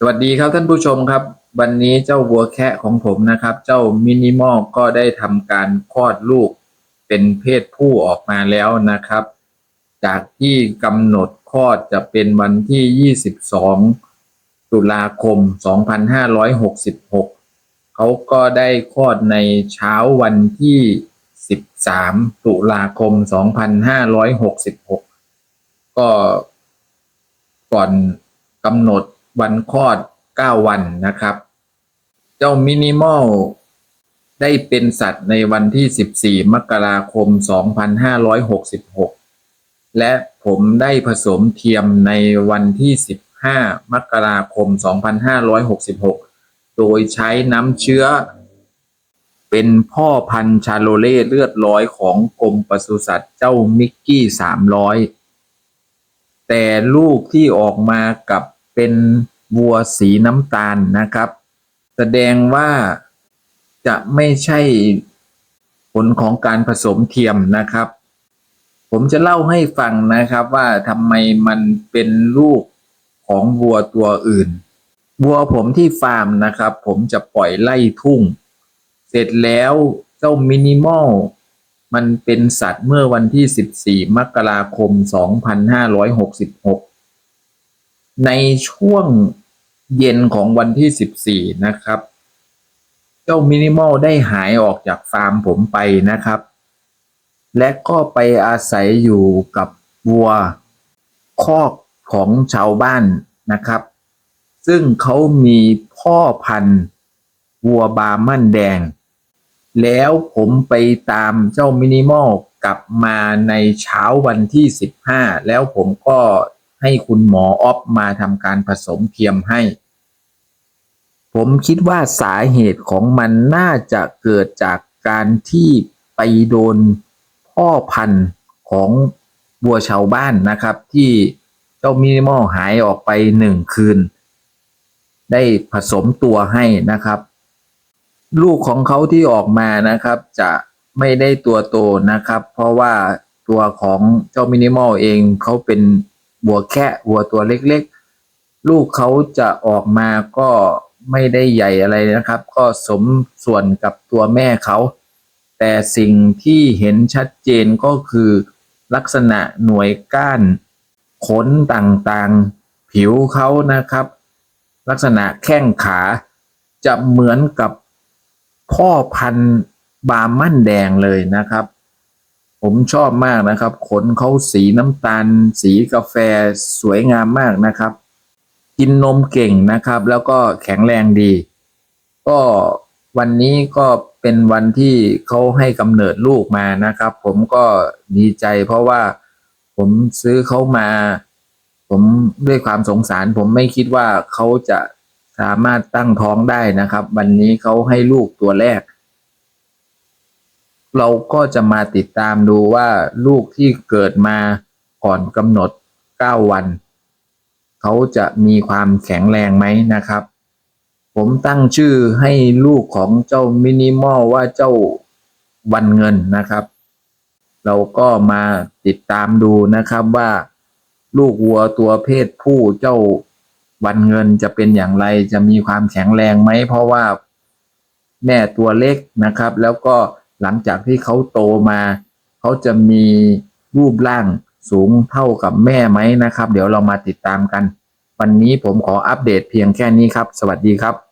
สวัสดีครับท่านผู้ชมครับ วันนี้เจ้าวัวแคะของผมนะครับ เจ้ามินิมอลก็ได้ทำการคลอดลูกเป็นเพศผู้ออกมาแล้วนะครับ จากที่กำหนดคลอดจะเป็นวันที่ 22 ตุลาคม 2566 เขาก็ได้คลอดในเช้าวันที่ 13 ตุลาคม 2566 ก็ก่อนกำหนด วันคลอด 9 วันนะครับ เจ้ามินิมอลได้เป็นสัตว์ในวันที่ 14 มกราคม 2566 และผมได้ผสมเทียมในวันที่ 15 มกราคม 2566 โดยใช้น้ำเชื้อ เป็นพ่อพันธุ์ชาโลเล่เลือดร้อยของกรมปศุสัตว์เจ้ามิกกี้ 300 แต่ลูกที่ออกมากับเป็น วัวสีน้ำตาลนะครับ แสดงว่าจะไม่ใช่ผลของการผสมเทียมนะครับ ผมจะเล่าให้ฟังนะครับว่าทำไมมันเป็นลูกของวัวตัวอื่น วัวผมที่ฟาร์มนะครับ ผมจะปล่อยไล่ทุ่ง เสร็จแล้วเจ้ามินิมอลมันเป็นสัตว์เมื่อวันที่ 14 มกราคม 2566 ในช่วง เย็นของวันที่ 14 นะครับ เจ้ามินิมอลได้หายออกจากฟาร์มผมไปนะครับ และก็ไปอาศัยอยู่กับวัวคอกของชาวบ้านนะครับ ซึ่งเขามีพ่อพันธุ์วัวบาร์มันแดง แล้วผมไปตามเจ้ามินิมอลกลับมาในเช้าวันที่ 15 แล้วผมก็ ให้คุณหมอออฟมาทำการผสมเทียมให้ ผมคิดว่าสาเหตุของมันน่าจะเกิดจากการที่ไปโดนพ่อพันธุ์ของวัวชาวบ้านนะครับ ที่เจ้ามินิมอลหายออกไปหนึ่งคืน ได้ผสมตัวให้นะครับ ลูกของเขาที่ออกมานะครับจะไม่ได้ตัวโตนะครับ เพราะว่าตัวของเจ้ามินิมอลเองเขาเป็น วัวแค่วัวตัวเล็กๆ ลูกเขาจะออกมาก็ไม่ได้ใหญ่อะไรนะครับ ก็สมส่วนกับตัวแม่เขา แต่สิ่งที่เห็นชัดเจนก็คือลักษณะหน่วยก้านขนต่างๆ ผิวเขานะครับ ลักษณะแข้งขาจะเหมือนกับพ่อพันธุ์บาร์มั่นแดงเลยนะครับ ผมชอบมากนะครับ ขนเขาสีน้ำตาล สีกาแฟสวยงามมากนะครับ กินนมเก่งนะครับ แล้วก็แข็งแรงดี ก็วันนี้ก็เป็นวันที่เขาให้กำเนิดลูกมานะครับ ผมก็ดีใจเพราะว่าผมซื้อเขามา ผมด้วยความสงสาร ผมไม่คิดว่าเขาจะสามารถตั้งท้องได้นะครับ วันนี้เขาให้ลูกตัวแรก เราก็จะมาติดตามดูว่าลูกที่เกิดมาก่อนกำหนด 9 วัน เขาจะมีความแข็งแรงไหมนะครับ ผมตั้งชื่อให้ลูกของเจ้ามินิมอลว่าเจ้าวันเงินนะครับ เราก็มาติดตามดูนะครับว่า ลูกวัวตัวเพศผู้เจ้าวันเงินจะเป็นอย่างไรจะมีความแข็งแรงไหม เพราะว่าแม่ตัวเล็กนะครับ แล้วก็ หลังจากที่เขาโตมา เขาจะมีรูปร่างสูงเท่ากับแม่ไหมนะครับ เดี๋ยวเรามาติดตามกัน วันนี้ผมขออัปเดตเพียงแค่นี้ครับ สวัสดีครับ